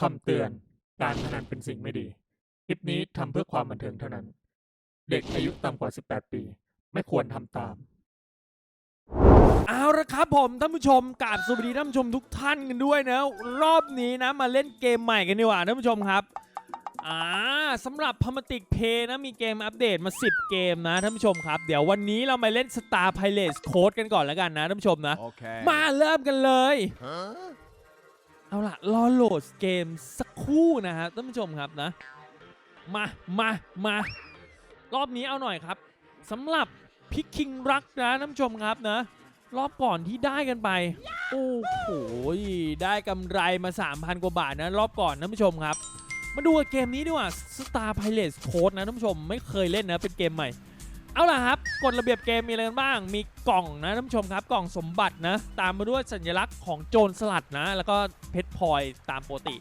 คำเตือน การพนันเป็นสิ่งไม่ดี คลิปนี้ทำเพื่อความบันเทิงเท่านั้น เด็กอายุต่ำกว่า 18 ปี ไม่ควรทำตาม เอาละครับผมท่านผู้ชมกราบสวัสดีท่านผู้ชมทุกท่านกันด้วยนะ รอบนี้นะมาเล่นเกมใหม่กันดีกว่าท่านผู้ชมครับอ่าสำหรับพมติกเพนะมีเกมอัปเดตมา 10 เกมนะท่านผู้ชมครับ เดี๋ยววันนี้เรามาเล่น Star Pirates Code กันก่อนแล้วกันนะท่านผู้ชมนะ Okay. มาเริ่มกันเลย Huh? เอาล่ะ รอโหลดเกมสักครู่นะฮะท่านผู้ชมครับนะ มา มา มา รอบนี้เอาหน่อยครับสำหรับพิกคิงรักนะท่านผู้ชมครับนะ รอบก่อนที่ได้กันไป โอ้โห ได้กำไรมา 3,000 กว่าบาทนะ รอบก่อนท่านผู้ชมครับ มาดูเกมนี้ดีกว่า Star Pirates Code นะท่านผู้ชมไม่เคยเล่นนะ เป็นเกมใหม่ เอาล่ะครับกฎระเบียบเกมมีอะไรกันบ้าง มีกล่องนะท่านผู้ชมครับ กล่องสมบัตินะ ตามมาด้วยสัญลักษณ์ของโจรสลัดนะ แล้วก็เพชรพลอยตามปกติ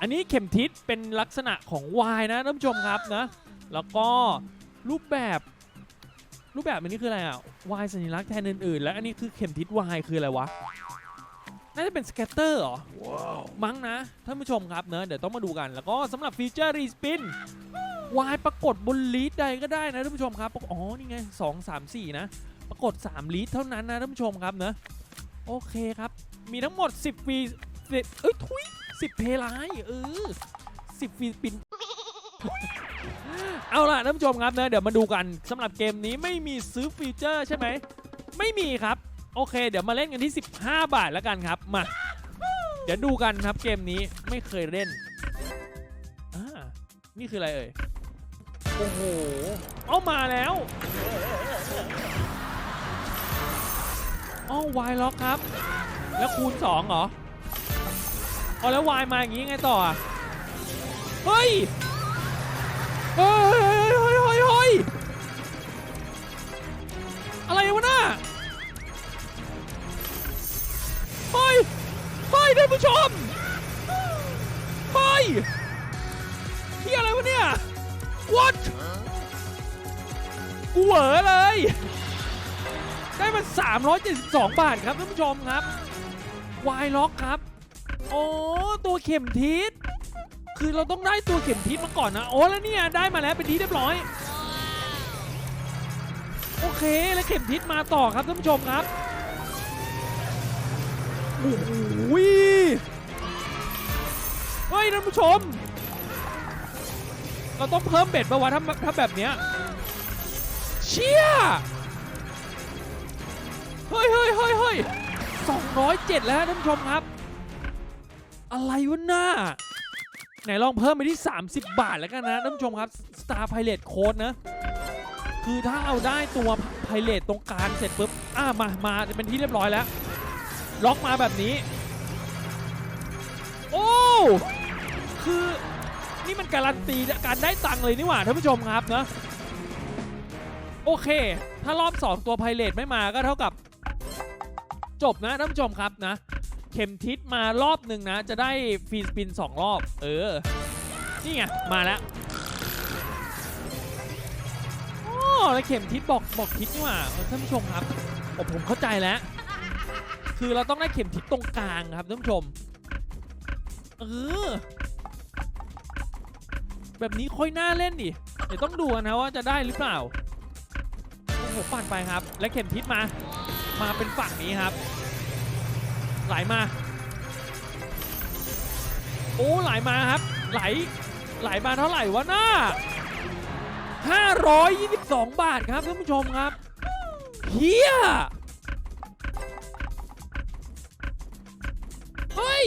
อันนี้เข็มทิศเป็นลักษณะของวายนะท่านผู้ชมครับนะ แล้วก็รูปแบบรูปแบบอันนี้คืออะไรอะวายสัญลักษณ์แทนอื่นๆ แล้วอันนี้คือเข็มทิศวายคืออะไรวะ น่าจะเป็นสแกตเตอร์เหรอมั้งนะท่านผู้ชมครับเนอะเดี๋ยวต้องมาดูกัน แล้วก็สำหรับฟีเจอร์รีสปิน วายปรากฏบนลีดใดก็ได้นะท่านผู้ชมครับ อ๋อ นี่ไงสองสามสี่นะ ปรากฏ 3 ลีดเท่านั้นนะท่านผู้ชมครับเนอะโอเคครับ มีทั้งหมด 10ฟีเอ้ยทุย10 เพลายเออ10ฟีปินเอาล่ะท่านผู้ชมครับเนะเดี๋ยวมาดูกันสำหรับเกมนี้ไม่มีซื้อฟีเจอร์ใช่ไหม ไม่มีครับ โอเค เดี๋ยวมาเล่นกันที่ 15 บาทแล้วกันครับมาเดี๋ยวดูกันครับเกมนี้ไม่เคยเล่นอ่านี่คืออะไรเอ่ย โอ้โห เอามาแล้วอ้าววายล็อกครับ แล้วคูณ2เหรอเอาแล้ววายมาอย่างงี้ไงต่ออะเฮ้ยเฮ้ยเฮ้ยเฮ้ยเฮ้ยอะไรวะน่ะเฮ้ยเฮ้ยท่านผู้ชมเฮ้ย what กูเหวอเลย ได้มา 372 บาทครับท่านผู้ชมครับวายล็อกครับ โอ้ตัวเข็มทิศคือเราต้องได้ตัวเข็มทิศมาก่อนนะ โอ้แล้วเนี่ยได้มาแล้วเป็นที่เรียบร้อย โอเคแล้วเข็มทิศมาต่อครับท่านผู้ชมครับโอ้โหเฮ้ยท่านผู้ชม เราต้องเพิ่มเบ็ดปะวะถ้าถ้าแบบเนี้ยเชี่ยเฮ้ยเฮ้ยเฮ้ยเฮ้ยสองร้อยเจ็ดแล้วท่านผู้ชมครับ อะไรวะหน้า ไหนลองเพิ่มไปที่ 30 บาทแล้วกันนะท่านผู้ชมครับ Star Pilot Code นะ คือถ้าเราได้ตัว Pilot ตรงกลางเสร็จปุ๊บอ่ามามาเป็นที่เรียบร้อยแล้ว ล็อกมาแบบนี้ โอ้ คือ นี่มันการันตีการได้ตังค์เลยนี่หว่าท่านผู้ชมครับนะโอเค ถ้ารอบ 2 ตัวไพเรตไม่มาก็เท่ากับ จบนะท่านผู้ชมครับนะ เข็มทิศมารอบหนึ่งนะ จะได้ฟรีสปิน 2 รอบ เออ นี่ไง มาแล้วโอ๋อแล้วเข็มทิศบอกบอกทิศนี่หว่าท่านผู้ชมครับผมผมเข้าใจแล้ว คือเราต้องได้เข็มทิศตรงกลางครับท่านผู้ชม เออ แบบนี้ค่อยน่าเล่นดิเดี๋ยวต้องดูนนะว่าจะได้หรือเปล่าโอ้โหปั่นไปครับ และเข็มทิศมา มาเป็นฝั่งนี้ครับ ไหลมา โอ้ไหลมาครับ ไหลไหลมาเท่าไหร่วะหน้า522 บาทครับท่านผู้ชมครับเฮียเฮ้ย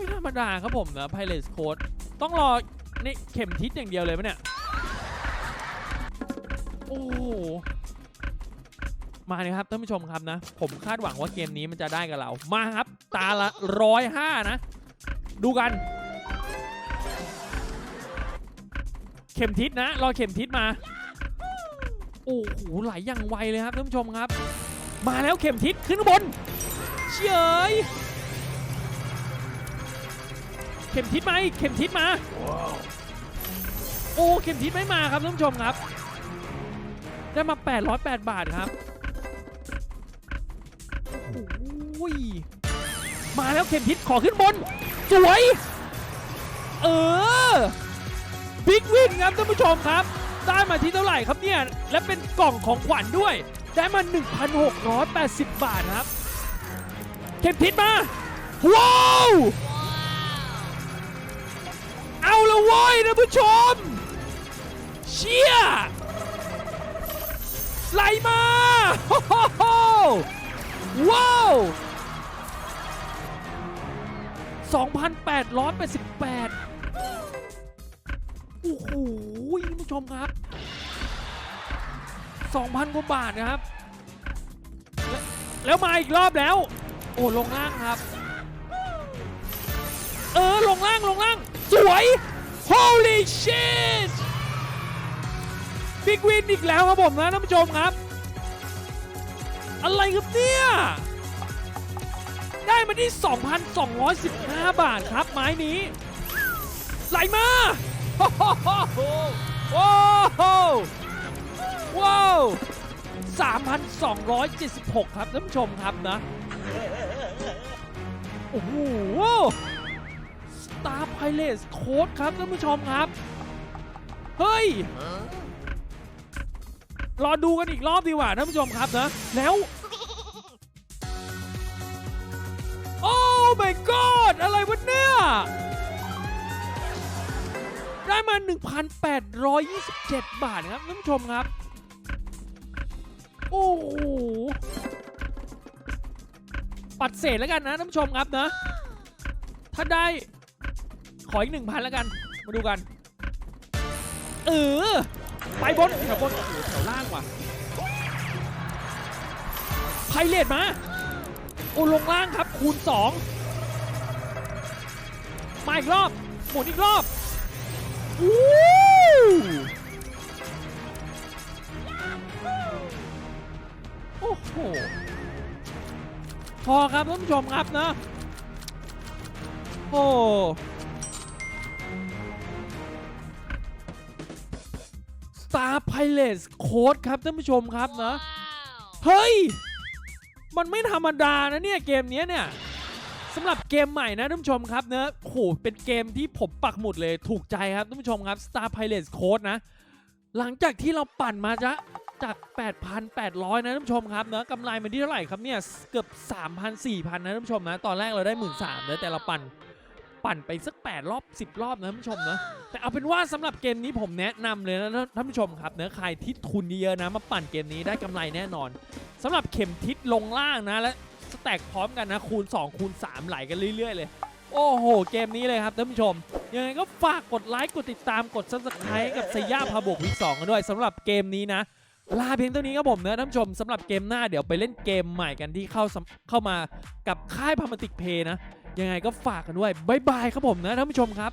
ไม่ธรรมดาครับผมนะ Pilot Code ต้องรอนี่เข็มทิศอย่างเดียวเลยปะเนี่ย โอ้โหมาเลยครับท่านผู้ชมครับนะ ผมคาดหวังว่าเกมนี้มันจะได้กับเรา มาครับ ตาละร้อยห้านะ ดูกัน เข็มทิศนะ รอเข็มทิศมา โอ้โหไหลอย่างไวเลยครับท่านผู้ชมครับ มาแล้วเข็มทิศขึ้นบน เฉย เข็มทิศมาอีกเข็มทิศมา โอ้ เข็มทิศไม่มาครับท่านผู้ชมครับ ได้มา 808 บาทครับโอ้โหมาแล้วเข็มทิศขอขึ้นบน สวย เออ บิ๊กวินครับท่านผู้ชมครับ ได้มาที่เท่าไหร่ครับเนี่ย และเป็นกล่องของขวัญด้วย ได้มา 1,680 บาทครับ เข็มทิศมา ว้าว เอาละเว้ยท่านผู้ชม เชี่ยไหลมาโอ้โหว้าว2,888 โอ้โหท่านผู้ชมครับ 2,000 กว่าบาทนะครับแลแล้วมาอีกรอบแล้ว โอ้ลงล่างครับ เออ ลงล่าง ลงล่าง สวย holy shit บิ๊กวินอีกแล้วครับผมนะท่านผู้ชมครับ อะไรครับเนี่ย ได้มาที่ 2,215 บาทครับไม้นี้ ไหลมาโอ้โหว้าวว้าว3,276 ครับท่านผู้ชมครับนะ โอ้โห Star Pilot Code ครับท่านผู้ชมครับ เฮ้ย รอดูกันอีกรอบดีกว่าท่านผู้ชมครับนะ แล้ว โอ้ my god อะไรวะเนี่ยได้มา 1,827 บาทครับท่านผู้ชมครับ โอ้โหปัดเศษแล้วกันนะท่านผู้ชมครับนะ ถ้าได้ ขออีกหนึ่งพันแล้วกัน มาดูกัน เออ ไปบนแถวบนแถวล่างว่ะไพเรตมาโอ้ลงล่างครับ คูณ 2 มาอีกรอบ หมุนอีกรอบอู้โอ้โห พอครับท่านผู้ชมครับนะ โอ้ Star Pilot Code ครับท่านผู้ชมครับนะ เฮ้ย มันไม่ธรรมดานะเนี่ย เกมเนี้ยเนี่ยสำหรับเกมใหม่นะท่านผู้ชมครับเนะโอ้โหเป็นเกมที่ผมปักหมุดเลยถูกใจครับท่านผู้ชมครับ Star Pilot Code นะ หลังจากที่เราปั่นมาจะจาก 8,800 นะท่านผู้ชมครับเนะกำไรมันที่เท่าไหร่ครับเนี่ย เกือบ 3,000 4,000 นะท่านผู้ชมนะ ตอนแรกเราได้ 1 3ื่นนะแต่เราปั่น ปั่นไปสัก 8 รอบ 10 รอบนะท่านผู้ชมนะแต่เอาเป็นว่าสำหรับเกมนี้ผมแนะนำเลยนะท่านผู้ชมครับเนื้อใครที่ทุนเยอะนะมาปั่นเกมนี้ได้กำไรแน่นอนสำหรับเข็มทิศลงล่างนะและสแต็กพร้อมกันนะคูณ 2 คูณ 3 ไหลกันเรื่อย ๆ เลย โอ้โห เกมนี้เลยครับท่านผู้ชม ยังไงก็ฝากกดไลค์กดติดตามกด subscribe กับสยามพาบวกวีสองกันด้วยสำหรับเกมนี้นะ ลาเพียงเท่านี้ครับผมเนะท่านผู้ชมสำหรับเกมหน้าเดี๋ยวไปเล่นเกมใหม่กันที่เข้าเข้ามากับค่ายพามาติกเพย์นะ ยังไงก็ฝากกันด้วยบายบายครับผมนะท่านผู้ชมครับ